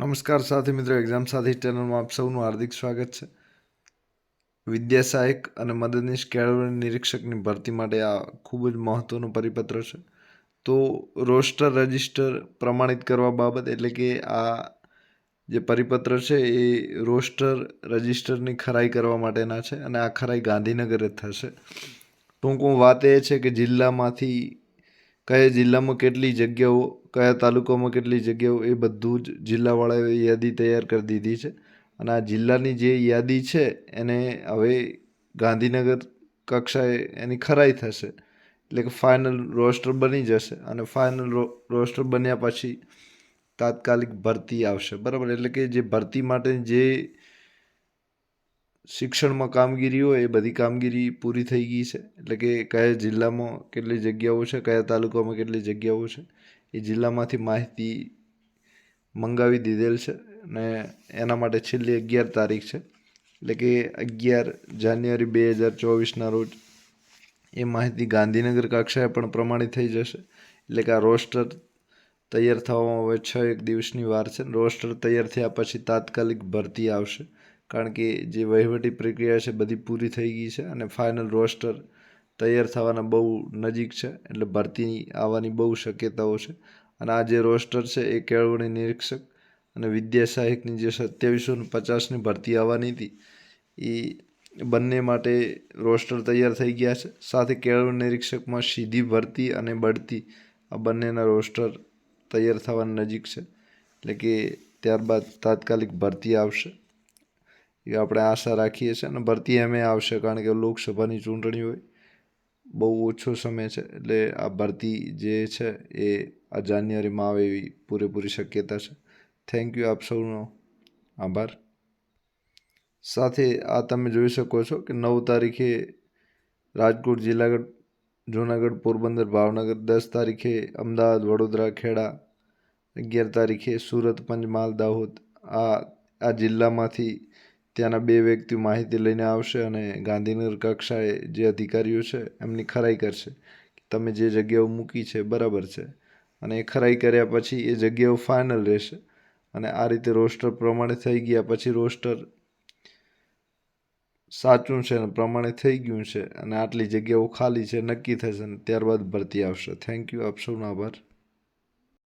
નમસ્કાર સાથી મિત્રો એક્ઝામ સાથી ચેનલમાં આપ સૌનું હાર્દિક સ્વાગત છે. વિદ્યા સહાયક અને મદદનીશ કેળવણી નિરીક્ષકની ભરતી માટે આ ખૂબ જ મહત્ત્વનું પરિપત્ર છે. તો રોસ્ટર રજિસ્ટર પ્રમાણિત કરવા બાબત એટલે કે આ જે પરિપત્ર છે એ રોસ્ટર રજિસ્ટરની ખરાઈ કરવા માટેના છે અને આ ખરાઈ ગાંધીનગર જ થશે. ટૂંકું વાત એ છે કે જિલ્લામાંથી કયા જિલ્લામાં કેટલી જગ્યાઓ કયા તાલુકામાં કેટલી જગ્યાઓ એ બધું જ જિલ્લાવાળાએ યાદી તૈયાર કરી દીધી છે? અને આ જિલ્લાની જે યાદી છે, એને હવે ગાંધીનગર કક્ષાએ એની ખરાઈ થશે. એટલે કે ફાઇનલ રોસ્ટર બની જશે અને ફાઇનલ રોસ્ટર બન્યા પછી તાત્કાલિક ભરતી આવશે. બરાબર? એટલે કે જે ભરતી માટે જે શિક્ષણમાં કામગીરી હોય એ બધી કામગીરી પૂરી થઈ ગઈ છે. એટલે કે કયા જિલ્લામાં કેટલી જગ્યાઓ છે, કયા તાલુકામાં કેટલી જગ્યાઓ છે, એ જિલ્લામાંથી માહિતી મંગાવી દીધેલ છે અને એના માટે છેલ્લી અગિયાર તારીખ છે. એટલે કે અગિયાર જાન્યુઆરી બે હજાર ચોવીસના રોજ એ માહિતી ગાંધીનગર કક્ષાએ પણ પ્રમાણિત થઈ જશે. એટલે કે આ રોસ્ટર તૈયાર થવામાં હવે છ એક દિવસની વાર છે. રોસ્ટર તૈયાર થયા પછી તાત્કાલિક ભરતી આવશે. કારણ કે જે વહીવટી પ્રક્રિયા છે બધી પૂરી થઈ ગઈ છે અને ફાઇનલ રોસ્ટર તૈયાર થવાના બહુ નજીક છે. એટલે ભરતી આવવાની બહુ શક્યતાઓ છે. અને આ જે રોસ્ટર છે એ કેળવણી નિરીક્ષક અને વિદ્યા સહાયકની જે સત્યાવીસો પચાસની ભરતી આવવાની હતી, એ બંને માટે રોસ્ટર તૈયાર થઈ ગયા છે. સાથે કેળવણી નિરીક્ષકમાં સીધી ભરતી અને બઢતી આ બંનેના રોસ્ટર તૈયાર થવાની નજીક છે. એટલે કે ત્યારબાદ તાત્કાલિક ભરતી આવશે. એ આપણે આશા રાખીએ છીએ અને ભરતી એમ આવશે, કારણ કે લોકસભાની ચૂંટણી હોય, બહુ ઓછો સમય છે, એટલે આ ભરતી જે છે એ આ જાન્યુઆરીમાં આવે એવી પૂરેપૂરી શક્યતા છે. થેન્ક યુ આપ સૌનો આભાર. સાથે આ તમે જોઈ શકો છો કે નવ તારીખે રાજકોટ જિલ્લાગઢ, જૂનાગઢ, પોરબંદર, ભાવનગર, દસ તારીખે અમદાવાદ, વડોદરા, ખેડા, અગિયાર તારીખે સુરત, પંચમહાલ, દાહોદ, આ આ જિલ્લામાંથી ત્યાંના બે વ્યક્તિ માહિતી લઈને આવશે અને ગાંધીનગર કક્ષાએ જે અધિકારીઓ છે એમની ખરાઈ કરશે તમે જે જગ્યાઓ મૂકી છે બરાબર છે. અને એ ખરાઈ કર્યા પછી એ જગ્યાઓ ફાઇનલ રહેશે. અને આ રીતે રોસ્ટર પ્રમાણે થઈ ગયા પછી રોસ્ટર સાચું છે અને પ્રમાણે થઈ ગયું છે અને આટલી જગ્યાઓ ખાલી છે, નક્કી થશે અને ત્યારબાદ ભરતી આવશે. થેન્ક યુ આપ સૌનો આભાર.